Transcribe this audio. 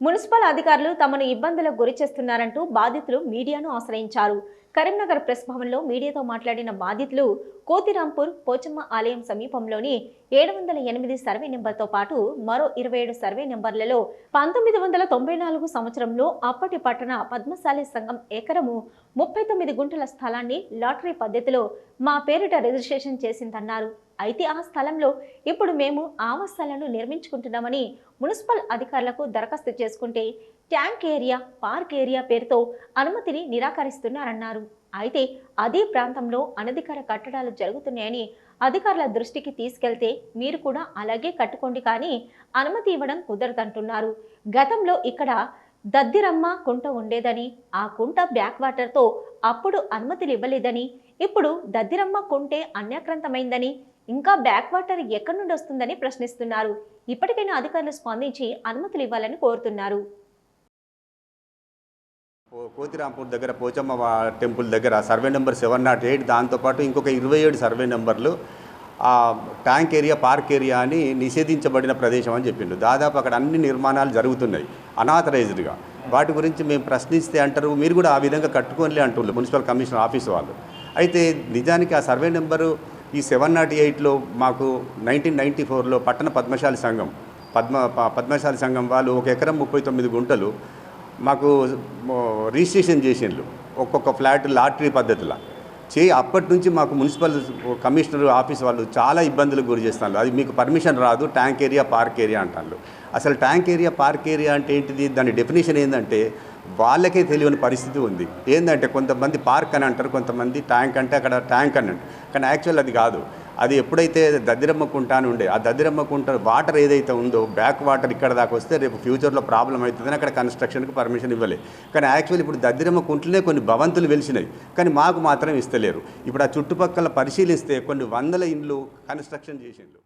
Municipal అధికారులు తమను ఇబ్బందులకు గురి చేస్తున్నారంటూ బాధితులు మీడియాను ఆశ్రయించారు. కరీంనగర్ ప్రెస్ భవన్లో మీడియాతో మాట్లాడిన బాధితులు కోతిరాంపూర్ పోచమ్మ ఆలయం సమీపంలోని ఏడు వందల ఎనిమిది సర్వే నెంబర్తో పాటు మరో ఇరవై ఏడు సర్వే నెంబర్లలో పంతొమ్మిది వందల తొంభై నాలుగు సంవత్సరంలో అప్పటి పట్టణ పద్మశాలి సంఘం ఎకరము ముప్పై తొమ్మిది గుంటల స్థలాన్ని లాటరీ పద్ధతిలో మా పేరిట రిజిస్ట్రేషన్ చేసిందన్నారు. అయితే ఆ స్థలంలో ఇప్పుడు మేము ఆవాసాలను నిర్మించుకుంటున్నామని మున్సిపల్ అధికారులకు దరఖాస్తు చేసుకుంటే ట్యాంక్ ఏరియా పార్క్ ఏరియా పేరుతో అనుమతిని నిరాకరిస్తున్నారన్నారు. అయితే అదే ప్రాంతంలో అనధికార కట్టడాలు జరుగుతున్నాయని అధికారుల దృష్టికి తీసుకెళ్తే మీరు కూడా అలాగే కట్టుకోండి కానీ అనుమతి ఇవ్వడం కుదరదంటున్నారు. గతంలో ఇక్కడ దద్దిరమ్మ కుంట ఉండేదని ఆ కుంట బ్యాక్ వాటర్తో అప్పుడు అనుమతులు ఇవ్వలేదని ఇప్పుడు దద్దిరమ్మ కుంటే అన్యాక్రాంతమైందని ఇంకా బ్యాక్ వాటర్ ఎక్కడి నుండి వస్తుందని ప్రశ్నిస్తున్నారు. ఇప్పటికైనా అధికారులు స్పందించి అనుమతులు ఇవ్వాలని కోరుతున్నారు. కోతిరాంపూర్ దగ్గర పోచమ్మ టెంపుల్ దగ్గర survey number seven naught eight దాంతోపాటు ఇంకొక ఇరవై ఏడు సర్వే నెంబర్లు ఆ ట్యాంక్ ఏరియా పార్క్ ఏరియా అని నిషేధించబడిన ప్రదేశం అని చెప్పిండు. దాదాపు అక్కడ అన్ని నిర్మాణాలు జరుగుతున్నాయి అనాథరైజ్డ్గా. వాటి గురించి మేము ప్రశ్నిస్తే అంటారు మీరు కూడా ఆ విధంగా కట్టుకోనిలే అంటున్నారు మున్సిపల్ కమిషనర్ ఆఫీస్ వాళ్ళు. అయితే నిజానికి ఆ సర్వే నెంబరు ఈ సెవెన్ నాట్ ఎయిట్లో మాకు నైన్టీన్ నైంటీ ఫోర్లో పట్టణ పద్మశాలి సంఘం పద్మ ప- పద్మశాలి సంఘం వాళ్ళు ఒక ఎకరం ముప్పై తొమ్మిది గుంటలు మాకు రిజిస్ట్రేషన్ చేసిండ్రు ఒక్కొక్క ఫ్లాట్ లాటరీ పద్ధతిలో. చే అప్పటి నుంచి మాకు మున్సిపల్ కమిషనర్ ఆఫీస్ వాళ్ళు చాలా ఇబ్బందులకు గురి చేస్తున్నారు. అది మీకు పర్మిషన్ రాదు ట్యాంక్ ఏరియా పార్క్ ఏరియా అంటారు. అసలు ట్యాంక్ ఏరియా పార్క్ ఏరియా అంటే ఏంటిది? దాని డెఫినేషన్ ఏంటంటే వాళ్ళకే తెలియని పరిస్థితి ఉంది. ఏంటంటే కొంతమంది పార్క్ అని అంటారు కొంతమంది ట్యాంక్ అంటే అక్కడ ట్యాంక్ అని అంటారు. కానీ యాక్చువల్ అది కాదు. అది ఎప్పుడైతే దద్దిరమ్మ కుంట అని ఉండే ఆ దద్దిరమ్మ కుంట వాటర్ ఏదైతే ఉందో బ్యాక్ వాటర్ ఇక్కడ దాకా వస్తే రేపు ఫ్యూచర్లో ప్రాబ్లం అవుతుందని అక్కడ కన్స్ట్రక్షన్కి పర్మిషన్ ఇవ్వలేదు కానీ యాక్చువల్ ఇప్పుడు దద్దరమ్మకుంటునే కొన్ని భవంతులు వెలిసినాయి కానీ మాకు మాత్రం ఇస్తలేరు. ఇప్పుడు ఆ చుట్టుపక్కల పరిశీలిస్తే కొన్ని వందల ఇండ్లు కన్స్ట్రక్షన్ చేసిండ్రు.